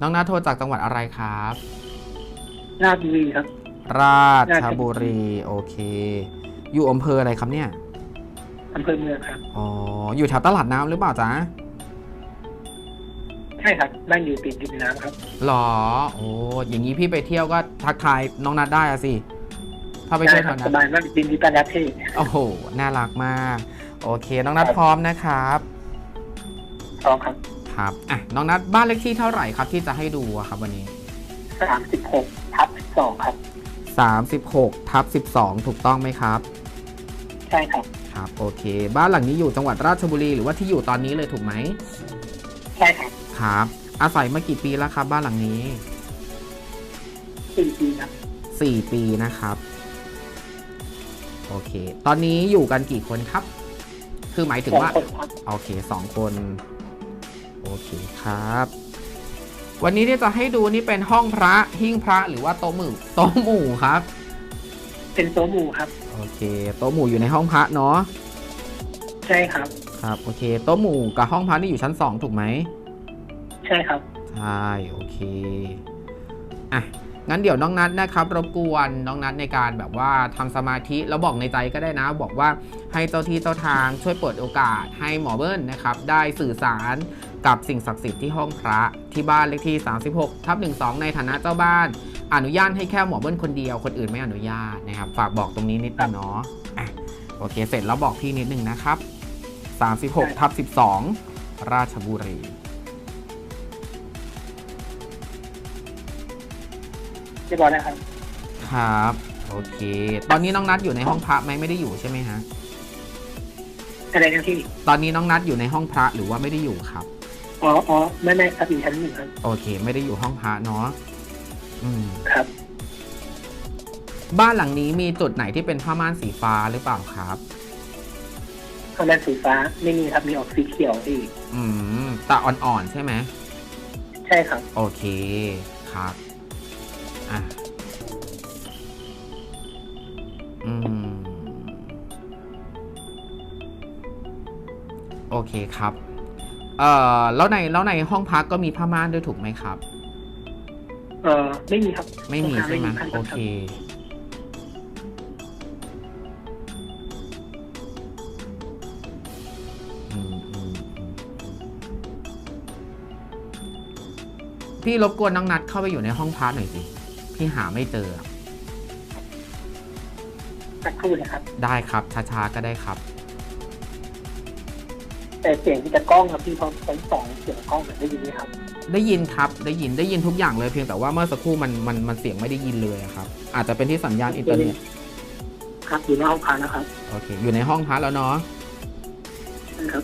น้องนัทโทรจากจังหวัดอะไรครับ ราชบุรีครับ ราชราชบุบุรีรีโอเค อยู่อำเภออะไรครับเนี่ยอำเภอเมืองครับ อ๋ออยู่แถวตลาดน้ำหรือเปล่าจ๊ะใช่ครับบ้านอยู่ติดริมน้ำครับ หรอ โอ้อย่างนี้พี่ไปเที่ยวก็ทักทายน้องนัทได้อะสิ ถ้าไปได้เที่ยวคแถรับวสนั้นบายมากดินดีตาลัดเท่โอ้โห น่ารักมาก โอเค น้องนัทพร้อมนะครับ พร้อมครับ ครับอะน้องนัทบ้านเลขที่เท่าไหร่ครับที่จะให้ดูอะครับวันนี้ สามสิบหกทับสองครับ 36ทับ12 ถูกต้องไหมครับใช่ครับ ครับโอเค บ้านหลังนี้อยู่จังหวัดราชบุรีหรือว่าที่อยู่ตอนนี้เลยถูกไหมใช่ครับครับ อาศัยมากี่ปีแล้วครับ บ้านหลังนี้ สี่ปีครับ4 ปีนะครับโอเค ตอนนี้อยู่กันกี่คนครับ คือหมายถึงสองว่า คนครับ โอเคสองคน โอเคครับ วันนี้ที่จะให้ดูนี่เป็นห้องพระหิ้งพระหรือว่าโต๊ะหมู่โต๊ะหมู่ครับ เป็นโต๊ะหมู่ครับ โอเคโต๊ะหมู่อยู่ในห้องพระเนาะใช่ครับ ครับโอเคโต๊ะหมู่กับห้องพระนี่อยู่ชั้นสองถูกไหมใช่ครับใช่โอเคอะงั้นเดี๋ยวน้องนัทนะครับรบกวนน้องนัทในการแบบว่าทำสมาธิแล้วบอกในใจก็ได้นะ บอกว่าให้เจ้าที่เจ้าทางช่วยเปิดโอกาสให้หมอเบิ้ลนะครับ ได้สื่อสาร กับสิ่งศักดิ์สิทธิ์ที่ห้องพระที่บ้านเลขที่ 36ทับ12 ในฐานะเจ้าบ้าน อนุญาตให้แค่หมอเบิ้ลคนเดียวคนอื่นไม่อนุญาตนะครับ ฝากบอกตรงนี้นิดนึงเนาะอะโอเคเสร็จแล้วบอกพี่นิดนึงนะครับ 36ทับ12 ราชบุรีเรียบร้อยแล้วครับ ครับ โอเค ตอนนี้น้องนัดอยู่ในห้องพระไหมไม่ได้อยู่ใช่ไหมฮะอะไรนะพี่ ตอนนี้น้องนัดอยู่ในห้องพระหรือว่าไม่ได้อยู่ครับ อ๋ออ๋อไม่ไม่ครับอยู่ชั้นหนึ่งครับ โอเค ไม่ได้อยู่ห้องพระเนาะอืม ครับ บ้านหลังนี้มีจุดไหนที่เป็นผ้าม่านสีฟ้าหรือเปล่าครับ ข้างด้านสีฟ้าไม่มีครับมีออกสีเขียวพี่อืมแต่อ่อนๆใช่ไหม ใช่ครับ โอเคครับ อะ อืม โอเคครับ เอ่อแล้วในแล้วในห้องพักก็มีผ้าม่านด้วยถูกไหมครับ เออไม่มีครับไม่มีใช่ไหมครับโอเคอืมอืมอืมพี่รบกวนน้องนัดเข้าไปอยู่ในห้องพักหน่อยสิ พี่หาไม่เจอ สักครู่นะครับ ได้ครับช้าๆก็ได้ครับ แต่เสียงที่จะกล้องครับพี่พอชั้นสองเสียงกล้องแบบได้ยินไหมครับ ได้ยินครับได้ยินได้ยินทุกอย่างเลยเพียงแต่ว่าเมื่อสักครู่มันมันมันเสียงไม่ได้ยินเลยอะครับ อาจจะเป็นที่สัญญาณอินเทอร์เน็ตครับอยู่ในห้องพักนะครับโอเค อยู่ในห้องพักแล้วเนาะนะครับ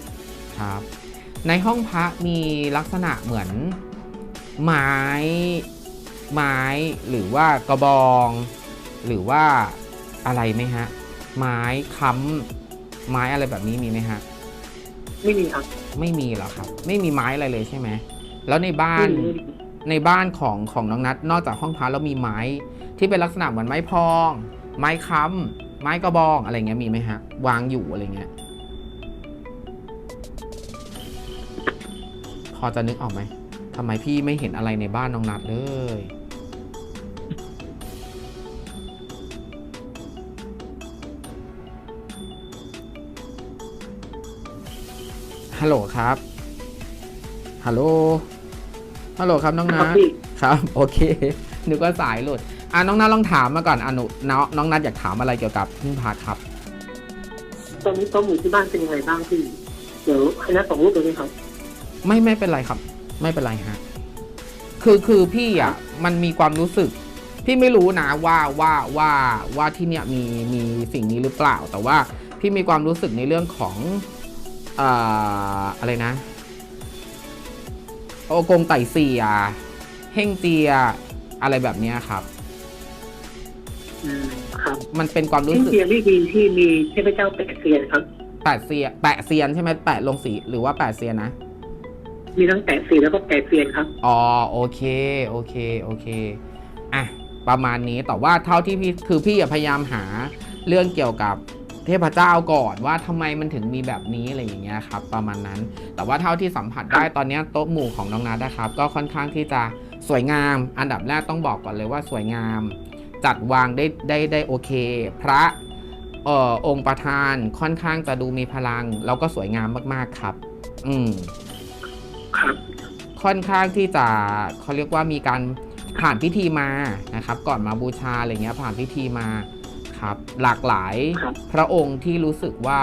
ครับ ในห้องพระมีลักษณะเหมือนไม้ไม้หรือว่ากระบอง หรือว่าอะไรไหมฮะ ไม้ค้ำไม้อะไรแบบนี้มีไหมฮะ ไม่มีครับไม่มีเหรอครับ ไม่มีไม้อะไรเลยใช่ไหมแล้วในบ้านไม่มีในบ้านของของน้องนัทนอกจากห้องพักแล้วมีไม้ที่เป็นลักษณะเหมือนไม้พอง ไม้ค้ำไม้กระบองอะไรเงี้ยมีไหมฮะ วางอยู่อะไรเงี้ย พอจะนึกออกไหมทำไมพี่ไม่เห็นอะไรในบ้านน้องนัทเลย ฮัลโหลครับ ฮัลโหล ฮัลโหลครับน้องคนัรับทพี่ครับ โอเค นึกว่าสายหลุด อะน้องนัทลองถามมาก่อนอะหนูน้องน้องนัทอยากถามอะไรเกี่ยวกับพึ่งพาครับ ตอนนี้โต๊ะหมู่ที่บ้านเป็นยังไงบ้างพี่ เดี๋ยวให้นัดส่งรูปไปด้วยครับ ไม่ไม่เป็นไรครับ ไม่เป็นไรฮะ คือคือพี่อะ มันมีความรู้สึก พี่ไม่รู้นะว่าว่าว่าว่าที่เนี่ยมีมีสิ่งนี้หรือเปล่า แต่ว่าพี่มีความรู้สึกในเรื่องของเอ่ออะไรนะ โอกงไต่เสียเฮ่งเจีย อะไรแบบเนี้ยครับ อืมครับมันเป็นความรู้ที่สึกเซียนนี่มีที่มีเทพเจ้าแปดเซียนครับ แปดเซียแปะเซียนใช่ไหมแปะลงสีหรือว่าแปดเซียนนะ มีทั้งแปดเซียนแล้วก็แปดเซียนครับ อ๋อโอเคโอเคโอเคอะประมาณนี้แต่ว่าเท่าที่พี่คือพี่อะพยายามหาเรื่องเกี่ยวกับ เทพเจ้าก่อนว่าทำไมมันถึงมีแบบนี้อะไรอย่างเงี้ยครับประมาณนั้น แต่ว่าเท่าที่สัมผัสได้ตอนเนี้ยโต๊ะหมู่ของน้องนัทนะครับ ก็ค่อนข้างที่จะสวยงาม อันดับแรกต้องบอกก่อนเลยว่าสวยงาม จัดวางได้ได้ได้โอเค พระเอ่อองค์ประธานค่อนข้างจะดูมีพลัง แล้วก็สวยงามมากๆครับ อืมครับค่อนข้างที่จะเขาเรียกว่ามีการผ่านพิธีมานะครับ ก่อนมาบูชาอะไรเงี้ยผ่านพิธีมา ครับ หลากหลายครับพระองค์ที่รู้สึกว่า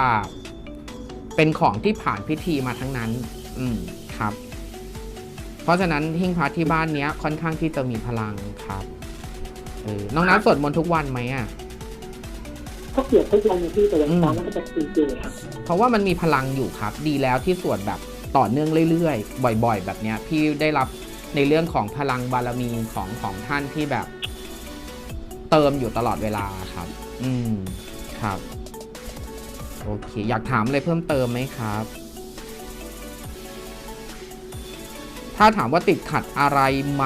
เป็นของที่ผ่านพิธีมาทั้งนั้น อืมครับ เพราะฉะนั้นหิ้งพระที่บ้านเนี้ยค่อนข้างที่จะมีพลังครับเออน้องนัทสวดมนต์ทุกวันไหมอะก็เกี่ยวทุกวันนะพี่แต่วันอืมเช้ามันก็จะตื่นเจอครับเพราะว่ามันมีพลังอยู่ครับ ดีแล้วที่สวดแบบต่อเนื่องเรื่อยๆ บ่อย ๆ แบบเนี้ย พี่ได้รับในเรื่องของพลังบารมีของของท่านที่แบบ เติมอยู่ตลอดเวลาครับ อืม ครับ โอเค อยากถามอะไรเพิ่มเติมไหมครับ ถ้าถามว่าติดขัดอะไรไหม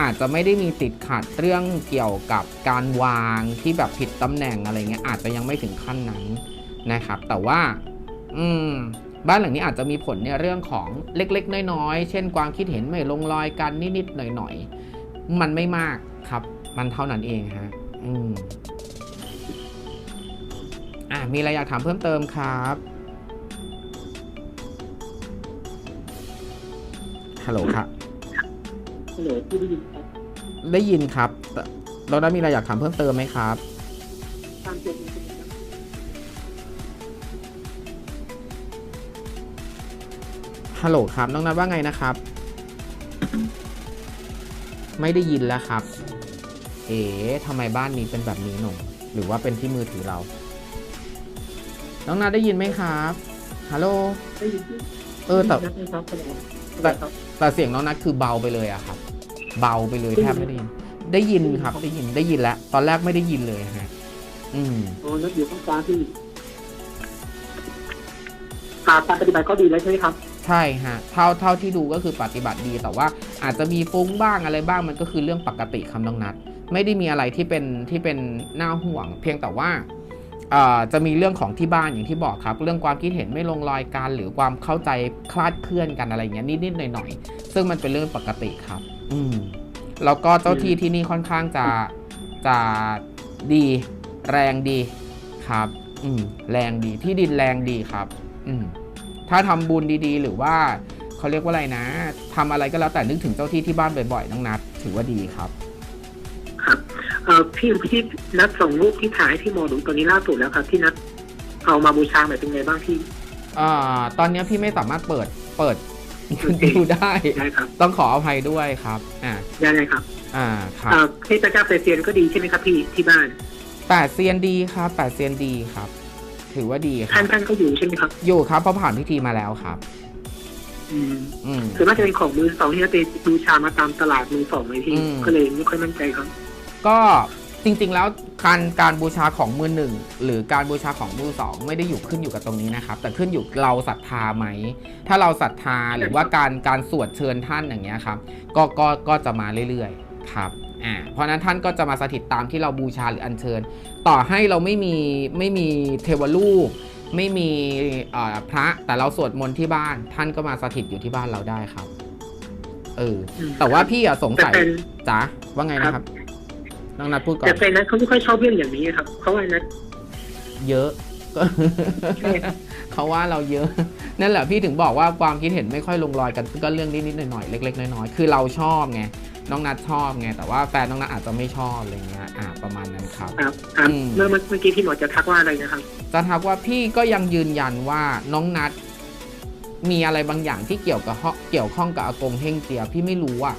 อาจจะไม่ได้มีติดขัดเรื่องเกี่ยวกับการวางที่แบบผิดตำแหน่งอะไรเงี้ย อาจจะยังไม่ถึงขั้นนั้นนะครับ แต่ว่า อืมบ้านหลังนี้อาจจะมีผลในเรื่องของเล็ก ๆ น้อยๆ เช่นความคิดเห็นไม่ลงรอยกันนิด ๆ หน่อย ๆ มันไม่มากครับ มันเท่านั้นเองฮะ อืม อะมีอะไรอยากถามเพิ่มเติมครับฮัลโหลครับฮัลโหลพี่ได้ยินครับได้ยินครับแต่เราได้มีอะไรอยากถามเพิ่มเติมไหมครับตามเจ็ดมันเป็นยังไงฮัลโหลครับน้องนัทว่าไงนะครับ ไม่ได้ยินแล้วครับ เอ๋ทำไมบ้านนี้เป็นแบบนี้หนูหรือว่าเป็นที่มือถือเรา น้องนัทได้ยินไหมครับ ฮัลโหล ได้ยินพี่เออแต่ได้ยินนะครับฮัลโหลแต่ครับแต่เสียงน้องนัทคือเบาไปเลยอะครับ เบาไปเลยแทบไม่ได้ยิน ได้ยินครับ ได้ยินได้ยินแล้ว ตอนแรกไม่ได้ยินเลยฮะ อืมอ๋อนัดอยู่ข้างกลางพี่อ่าการปฏิบัติก็ดีแล้วใช่ไหมครับ ใช่ฮะ เท่าเท่าที่ดูก็คือปฏิบัติดี แต่ว่าอาจจะมีฟุ้งบ้างอะไรบ้างมันก็คือเรื่องปกติคำน้องนัด ไม่ได้มีอะไรที่เป็นที่เป็นน่าห่วง เพียงแต่ว่าเอ่อ จะมีเรื่องของที่บ้านอย่างที่บอกครับ เรื่องความคิดเห็นไม่ลงรอยกันหรือความเข้าใจคลาดเคลื่อนกันอะไรอย่างเงี้ยนิดๆหน่อยๆซึ่งมันเป็นเรื่องปกติครับ อืมแล้วก็เจ้าที่ที่นี่ค่อนข้างจะจะดีแรงดีครับ อืมแรงดีที่ดินแรงดีครับ อืมถ้าทำบุญดีๆ หรือว่าเขาเรียกว่าอะไรนะทำอะไรก็แล้วแต่นึกถึงเจ้าที่ที่บ้านบ่อยๆน้องนัดถือว่าดีครับครับ เอ่อพี่พี่นัดส่งรูปที่ถ่ายให้พี่โมดูตัวนี้ล่าสุดแล้วครับที่นัดเอามาบูชาหมายเป็นไงบ้างพี่ อ่า ตอนนี้พี่ไม่สามารถเปิดเปิดดูได้ ได้ครับ ต้องขออภัยด้วยครับ อ่า ได้เลยครับอ่า ครับ เอ่อเทพเจ้าเปเซียนก็ดีใช่ไหมครับ พี่ที่บ้านแปดเซียนดีครับแปดเซียนดีครับ ถือว่าดีคท่ารันบท่านก็อยู่ใช่ไหมครับ อยู่ครับเพราะผ่านพิธีมาแล้วครับ อืมอืมคือน่าจะเป็นของมือสองที่นัดไปบูชามาตามตลาดมือสองเลยพี่อืม ก็เลยไม่ค่อยมั่นใจครับ ก็จริงๆแล้วการการบูชาของมือหนึ่งหรือการบูชาของมือสองไม่ได้อยู่ขึ้นอยู่กับตรงนี้นะครับ แต่ขึ้นอยู่เราศรัทธาไหม ถ้าเราศรัทธาหรือว่าการการสวดเชิญท่านอย่างเงี้ยครับ ก็ก็ก็จะมาเรื่อยๆครับอ่าเพราะฉะนั้นท่านก็จะมาสถิตตามที่เราบูชาหรืออัญเชิญ ต่อให้เราไม่มีไม่มีเทวรูปไม่มีเอ่อพระแต่เราสวดมนต์ที่บ้าน ท่านก็มาสถิตอยู่ที่บ้านเราได้ครับเอออืมแต่ว่าพี่อะสงแต่สัยเป็นจ๋าว่าไงนะครับ น้องนัดพูดก่อนแต่เป็นนัดเขาไม่ค่อยชอบเรื่องอย่างนี้ครับเขาว่านัดเยอะก็ใช่เขาว่าเราเยอะ นั่นแหละพี่ถึงบอกว่าความคิดเห็นไม่ค่อยลงรอยกันก็เรื่องนิดๆหน่อยๆเล็ก ๆ น้อยๆคือเราชอบไงน้องนัดชอบไงแต่ว่าแฟนน้องนัดอาจจะไม่ชอบอะไรเงี้ยอ่าประมาณนั้นครับครับครับอืมเมื่อเมื่อกี้พี่หมอจะทักว่าอะไรนะครับจะทักว่าพี่ก็ยังยืนยันว่าน้องนัดมีอะไรบางอย่างที่เกี่ยวกับข้อเกี่ยวข้องกับอากงเฮงเจียพี่ไม่รู้อะ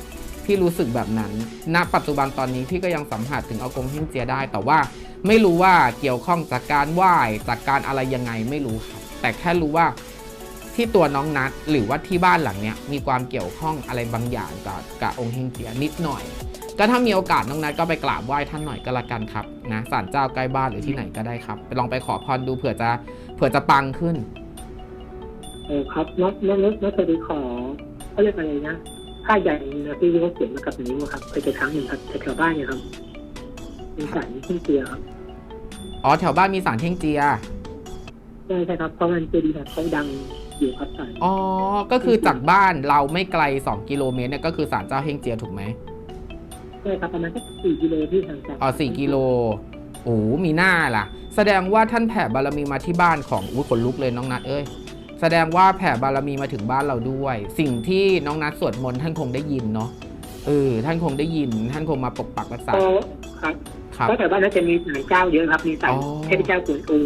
พี่รู้สึกแบบนั้น ณ ปัจจุบันตอนนี้พี่ก็ยังสัมผัสถึงอากงเฮงเจียได้ แต่ว่าไม่รู้ว่าเกี่ยวข้องจากการไหว้จากการอะไรยังไงไม่รู้ครับแต่แค่รู้ว่าที่ตัวน้องนัดหรือว่าที่บ้านหลังเนี้ยมีความเกี่ยวข้องอะไรบางอย่างกับกับองค์เฮงเจียนิดหน่อย ก็ถ้ามีโอกาสน้องนัดก็ไปกราบไหว้ท่านหน่อยก็แล้วกันครับนะศาลเจ้าใกล้บ้านหรือที่ไหนก็ได้ครับไปลองไปขอพรดูเผื่อจะเผื่อจะปังขึ้น เออครับนัดนัดนัดนัดเคยไปขอเขาเรียกอะไรนะ ผ้าใหญ่นะที่เขาเขียนมากับนิ้วอะครับเคยไปครั้งหนึ่งครับแถวๆบ้านเนี่ยครับเป็นสารที่เตียครับอ๋อแถวบ้านมีสารเท่งเจีย ใช่ใช่ครับเพราะมันเจดีย์แบบเขาดังอยู่ครับศาลอ๋อ ก็คือจากบ้านเราไม่ไกล 2 กิโลเมตรเนี่ยก็คือศาลเจ้าเฮงเจียถูกไหมใช่ครับประมาณสักสี่กิโลที่ทางจากอ๋อสี่กิโล โอ้มีหน้าล่ะ แสดงว่าท่านแผ่บารมีมาที่บ้านของอุ้ยขนลุกเลยน้องนัดเอ้ย แสดงว่าแผ่บารมีมาถึงบ้านเราด้วย สิ่งที่น้องนัดสวดมนต์ท่านคงได้ยินเนาะเออท่านคงได้ยิน ท่านคงมาปกปักรักษาก็ครับครับ ก็แต่ว่านั้นจะมีศาลเจ้าเยอะครับ มีศาลอ๋อ เทพเจ้ากวนอู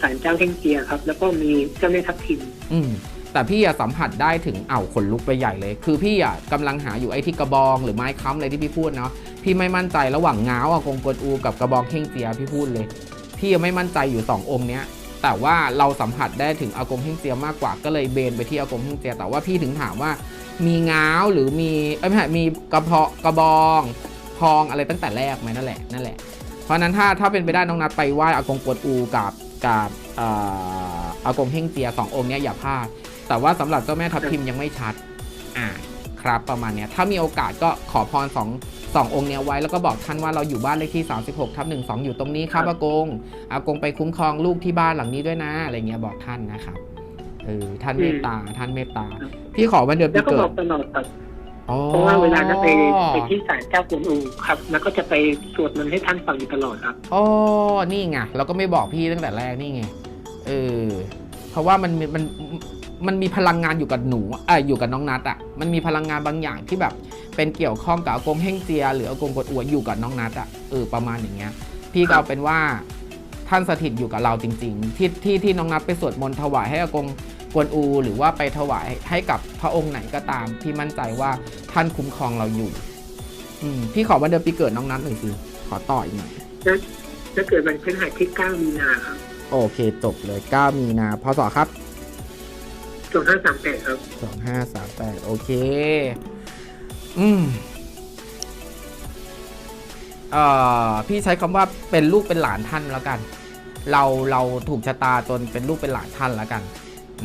ศาลเจ้าเท่งเจียครับ แล้วก็มีเจ้าแม่ทับทิมอืมแต่พี่อะสัมผัสได้ถึงเอ่าวขนลุกไปใหญ่เลย คือพี่อะกำลังหาอยู่ไอ้ที่กระบองหรือไม้ค้ำอะไรที่พี่พูดเนาะพี่ไม่มั่นใจระหว่างง้าวอากงกวนอูกับกระบองเข่งเจียพี่พูดเลย พี่ยังไม่มั่นใจอยู่สององค์เนี้ย แต่ว่าเราสัมผัสได้ถึงอากงเฮ่งเจียมากกว่าก็เลยเบนไปที่อากงเฮ่งเจียแต่ว่าพี่ถึงถามว่ามีง้าวหรือมีเอ้ยไม่ใช่มีกระเพาะกระบองพองอะไรตั้งแต่แรกไหมนั่นแหละนั่นแหละ เพราะนั้นถ้าถ้าเป็นไปได้น้องนัดไปไหว้อากงกวนอูกับกับอากงเฮ่งเจียสององค์นี้อย่าพลาดแต่ว่าสำหรับเจ้าแม่ทับทิมยังไม่ชัดอ่าครับประมาณเนี้ยถ้ามีโอกาสก็ขอพรสอง สององค์เนี้ยไว้แล้วก็บอกท่านว่าเราอยู่บ้านเลขที่ 36ทับ1 2 อยู่ตรงนี้ครับอากงอากงไปคุ้มครองลูกที่บ้านหลังนี้ด้วยนะอะไรเงี้ยบอกท่านนะครับเออท่านเมตตาท่านเมตตาพี่ขอวันเดือนแล้ปีวก็เกิบอดกตลอดครับอ๋อเพราะว่าเวลานั้นไปไปที่ศาลเจ้ากวนอูครับ แล้วก็จะไปสวดมนต์ให้ท่านฟังอยู่ตลอดครับอ๋อนี่ไงเราก็ไม่บอกพี่ตั้งแต่แรกนี่ไงเออ เพราะว่ามันมันมันมีพลังงานอยู่กับหนูเอออยู่กับน้องนัดอะ่ะมันมีพลังงานบางอย่างที่แบบเป็นเกี่ยวข้องกับอากงเฮงเจีย หรืออากงกดอวอยู่กับน้องนัดอะ่ะเออประมาณอย่างเงี้ย พี่ก็เอาเป็นว่าท่านสถิตอยู่กับเราจริง ๆ ที่ที่ที่น้องนัดไปสวดมนต์ถวายให้อากงกวนอูหรือว่าไปถวายให้กับพระองค์ไหนก็ตามพี่มั่นใจว่าท่านคุ้มครองเราอยู่ อืมพี่ขอวันเดือนปีเกิดน้องนัดหน่อยสิขอต่ออีกหน่อยจะเกิดวันพฤหัสที่9มีนาครับ โอเคจบเลย 9 มีนาพศครับ2538ครับ2538 โอเค อืมเอ่อพี่ใช้คำว่าเป็นลูกเป็นหลานท่านแล้วกัน เราเราถูกชะตาจนเป็นลูกเป็นหลานท่านแล้วกัน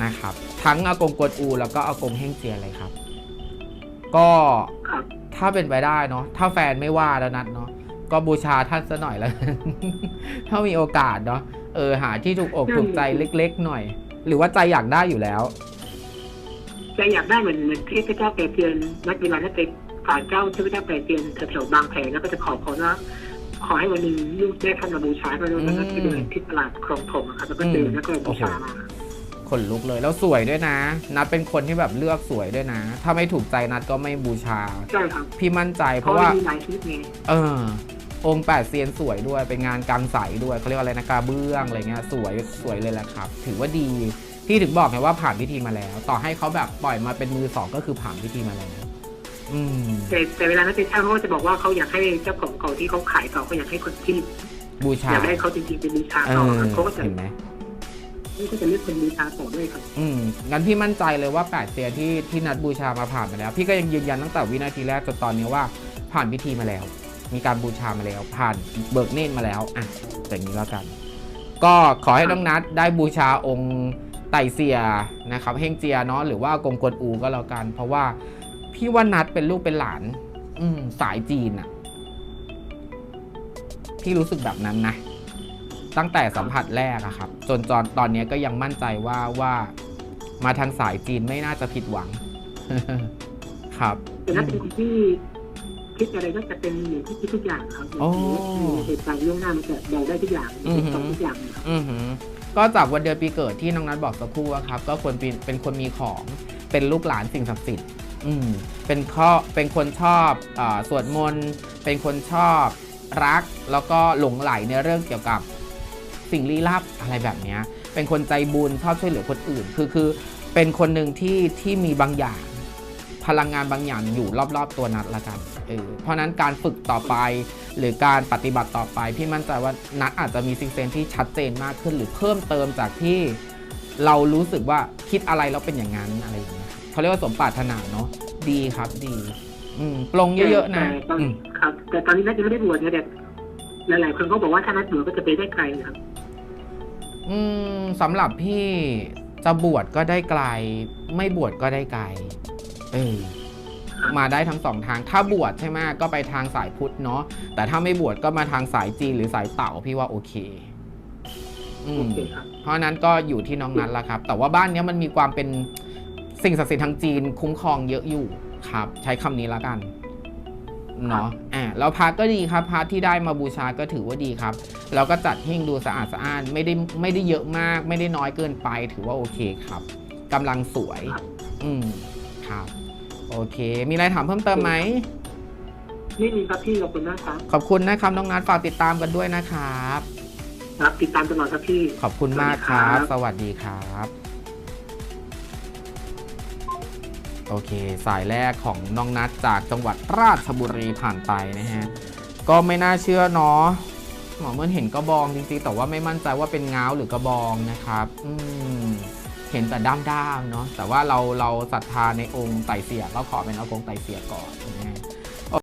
นะครับ ทั้งอากงกวนอู แล้วก็อากงเฮ่งเจียเลยครับ ก็ครับถ้าเป็นไปได้เนาะถ้าแฟนไม่ว่าแล้วนัดเนาะก็บูชาท่านซะหน่อยแล้วถ้ามีโอกาสเนาะ เออหาที่ถูกอกถูกใจเล็ก ๆ หน่อย หรือว่าใจอยากได้อยู่แล้วจะอยากได้เหมือนเหมือนเทพเจ้าแปรเตียนนัดเวลานั้นไปศาลเจ้าเทพเจ้าแปรเตียนแถวๆบางแผแล้วก็จะขอพรว่าขอให้วันหนึงลูกได้ท่านมาบูชามาแล้วก็ไปเดินที่ตลาดคลองถมอะครับแล้วก็เจอแล้วก็บูชามาขนลุกเลยแล้วสวยด้วยนะ นัดเป็นคนที่แบบเลือกสวยด้วยนะ ถ้าไม่ถูกใจนัดก็ไม่บูชาใช่ครับพี่มั่นใจเพเพราะราะว่าว่ามีหลายชนิดไงเออ องค์แปดเซียนสวยด้วย เป็นงานกางใสด้วยเขาเรียกว่าอะไรนะกระเบื้องอะไรเงี้ยสวยสวยเลยแหละครับ ถือว่าดีพี่ถึงบอกไงว่าผ่านพิธีมาแล้ว ต่อให้เขาแบบปล่อยมาเป็นมือสองก็คือผ่านพิธีมาแล้วอืมแต่แต่เวลานั้นเป็นเช่าเขาก็จะบอกว่าเขาอยากให้เจ้าของเก่าที่เขาขายต่อเขาอยากให้คนที่บูชาอยากได้เขาจริงๆเป็นบูชาเอต่ออครับเขาก็จะเห็นไหมเขาก็จะเลือกเป็นบูชาต่อด้วยครับอืมงั้นพี่มั่นใจเลยว่าแปดเซียนที่ที่นัดบูชามาผ่านมาแล้ว พี่ก็ยังยืนยันตั้งแต่วินาทีแรกจนตอนนี้ว่าผ่านพิธีมาแล้ว มีการบูชามาแล้ว ผ่านเบิกเนตรมาแล้วอะอย่างนี้แล้วกัน ก็ขอให้น้องนัดได้บูชาองค์ไต่เซียนะครับเฮงเจียเนาะหรือว่ากงกวนอูก็แล้วกัน เพราะว่าพี่ว่านัดเป็นลูกเป็นหลาน อืมสายจีนอะพี่รู้สึกแบบนั้นนะ ตั้งแต่สัมผัสแรกอะครับ จนจอนตอนนี้ก็ยังมั่นใจว่าว่ามาทางสายจีนไม่น่าจะผิดหวัง ครับแต่ถ้าเป็นคนที่ คิดอะไรก็จะเป็นอย่างที่คิดทุกอย่างครับโอ้เหตุการณ์ล่วงหน้ามันจะเดาได้ทุกอย่างอือหือตอบทุกอย่างครับ อือหือก็จากวันเดือนปีเกิดที่น้องนัทบอกสักครู่อะครับ ก็ควรเป็นเป็นคนมีของเป็นลูกหลานสิ่งศักดิ์สิทธิ์อืมเป็นข้อเป็นคนชอบอาสวดมนต์เป็นคนชอบรัก แล้วก็หลงไหลในเรื่องเกี่ยวกับสิ่งลี้ลับอะไรแบบเนี้ยเป็นคนใจบุญชอบช่วยเหลือคนอื่น คือคือเป็นคนหนึ่งที่ที่มีบางอย่าง พลังงานบางอย่างอยู่รอบๆตัวนัดละกัน เออเพราะฉะนั้นการฝึกต่อไป หรือการปฏิบัติต่อไป พี่มั่นใจว่านัดอาจจะมีซิงเซนที่ชัดเจนมากขึ้น หรือเพิ่มเติมจากที่เรารู้สึกว่าคิดอะไรแล้วเป็นอย่างนั้นอะไรอย่างเงี้ยเขาเรียกว่าสมปรารถนาเนาะดีครับดี อืมปลงเยอะๆนะแต่ตอนอืมครับ แต่ตอนนี้นัทยังไม่ได้บวชนะแต่หลายๆคนก็บอกว่าถ้านัดบวชก็จะไปได้ไกลครับอืมสำหรับพี่จะบวชก็ได้ไกล ไม่บวชก็ได้ไกลเออ มาได้ทั้งสองทาง ถ้าบวชใช่ไหมก็ไปทางสายพุทธเนาะแต่ถ้าไม่บวชก็มาทางสายจีนหรือสายเต่าพี่ว่าโอเคออืโอมเคครับเพราะฉะนั้นก็อยู่ที่น้องนัทละครับ แต่ว่าบ้านเนี้ยมันมีความเป็นสิ่งศักดิ์สิทธิ์ทางจีนคุ้มครองเยอะอยู่ครับ ใช้คำนี้ละกันเนาะอ่าแล้วพระก็ดีครับพระที่ได้มาบูชาก็ถือว่าดีครับแล้วก็จัดหิ้งดูสะอาดสะอ้านไม่ได้ไม่ได้เยอะมาก ไม่ได้น้อยเกินไป ถือว่าโอเคครับกำลังสวยครับอืมครับ โอเค มีอะไรถามเพิ่มเติมไหม ไม่มีครับพี่ขอบคุณมากครับขอบคุณนะครับน้องนัทฝากติดตามกันด้วยนะครับครับติดตามตลอดครับพี่ ขอบคุณมากครับสสวัวัสสดีดีคครัรับ โอเค สายแรกของน้องนัทจากจังหวัดราชบุรีผ่านไปนะฮะ ก็ไม่น่าเชื่อเนาะหมอเมื่อเห็นกระบองจริงๆ แต่ว่าไม่มั่นใจว่าเป็นง้าวหรือกระบองนะครับ อืม เห็นแต่ด้ามๆเนาะแต่ว่าเราเราศรัทธาในองค์ไต่เสียก็ขอเป็นองค์ไต่เสียก่อนนะ